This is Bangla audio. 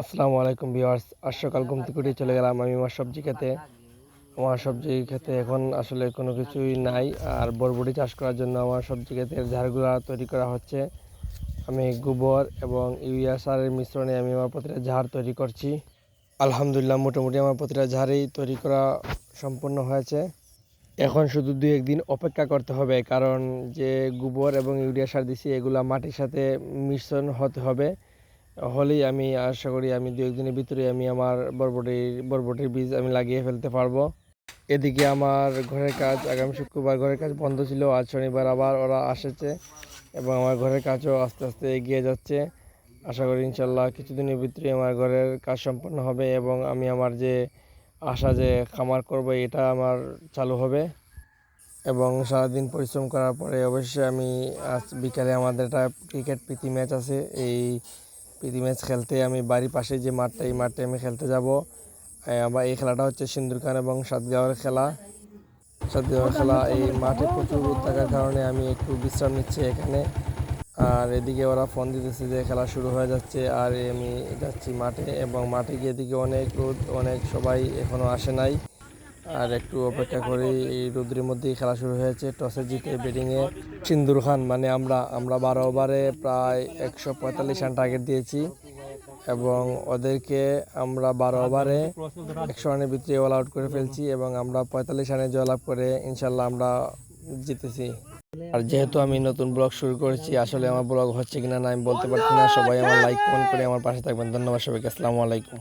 আসসালামু আলাইকুম ভিউয়ার্স, আজ সকাল ঘুম থেকে উঠে চলে গেলাম আমি আমার সবজি খেতে। আমার সবজি খেতে এখন আসলে কোনো কিছুই নাই, আর বরবটি চাষ করার জন্য আমার সবজি ক্ষেতের ঝাড়গুলা তৈরি করা হচ্ছে। আমি গোবর এবং ইউরিয়া সারের মিশ্রণে আমি আমার প্রতিটা ঝাড় তৈরি করছি। আলহামদুলিল্লাহ মোটামুটি আমার প্রতিটা ঝাড়েই তৈরি করা সম্পূর্ণ হয়েছে। এখন শুধু দুই একদিন অপেক্ষা করতে হবে, কারণ যে গোবর এবং ইউরিয়া সার দিছি, এগুলা মাটির সাথে মিশ্রণ হতে হবে। হলেই আমি আশা করি আমি দু একদিনের ভিতরে আমি আমার বরবটির বরবটির বীজ আমি লাগিয়ে ফেলতে পারব। এদিকে আমার ঘরের কাজ, আগামী শুক্রবার ঘরের কাজ বন্ধ ছিল, আজ শনিবার আবার ওরা আসেছে এবং আমার ঘরের কাজও আস্তে আস্তে এগিয়ে যাচ্ছে। আশা করি ইনশাল্লাহ কিছুদিনের ভিতরে আমার ঘরের কাজ সম্পন্ন হবে এবং আমি আমার যে আশা যে খামার করব, এটা আমার চালু হবে এবং সারাদিন পরিশ্রম করার পরে অবশ্যই আমি আজ বিকালে আমাদের একটা ক্রিকেট প্রীতি ম্যাচ আছে। এই প্রীতি ম্যাচ খেলতে আমি বাড়ির পাশে যে মাঠটা, এই মাঠে আমি খেলতে যাব। আবার এই খেলাটা হচ্ছে সিন্দুর খান এবং সাতগাঁওয়ের খেলা। সাতগাঁওয়ের খেলা, এই মাঠে প্রচুর রোদ থাকার কারণে আমি একটু বিশ্রাম নিচ্ছি এখানে। আর এদিকে ওরা ফোন দিতেছে যে খেলা শুরু হয়ে যাচ্ছে, আর আমি যাচ্ছি মাঠে এবং মাঠে গিয়ে এদিকে অনেক রোদ অনেক সবাই এখনও আসে নাই। আর একটু অপেক্ষা করি, এই রোদ্রের মধ্যেই খেলা শুরু হয়েছে। টসে জিতে ব্যাটিংয়ে সিন্দুর খান মানে আমরা আমরা বারো ওভারে প্রায় একশো পঁয়তাল্লিশ রান টার্গেট দিয়েছি। এবং ওদেরকে আমরা বারো ওভারে একশো রানের ভিতরে অল আউট করে ফেলছি এবং আমরা পঁয়তাল্লিশ রানে জয়লাভ করে ইনশাল্লাহ আমরা জিতেছি। আর যেহেতু আমি নতুন ব্লগ শুরু করেছি, আসলে আমার ব্লগ হচ্ছে কিনা না আমি বলতে পারছি না। সবাই আমার লাইক কমেন্ট করে আমার পাশে থাকবেন। ধন্যবাদ সবাইকে। আসসালামু আলাইকুম।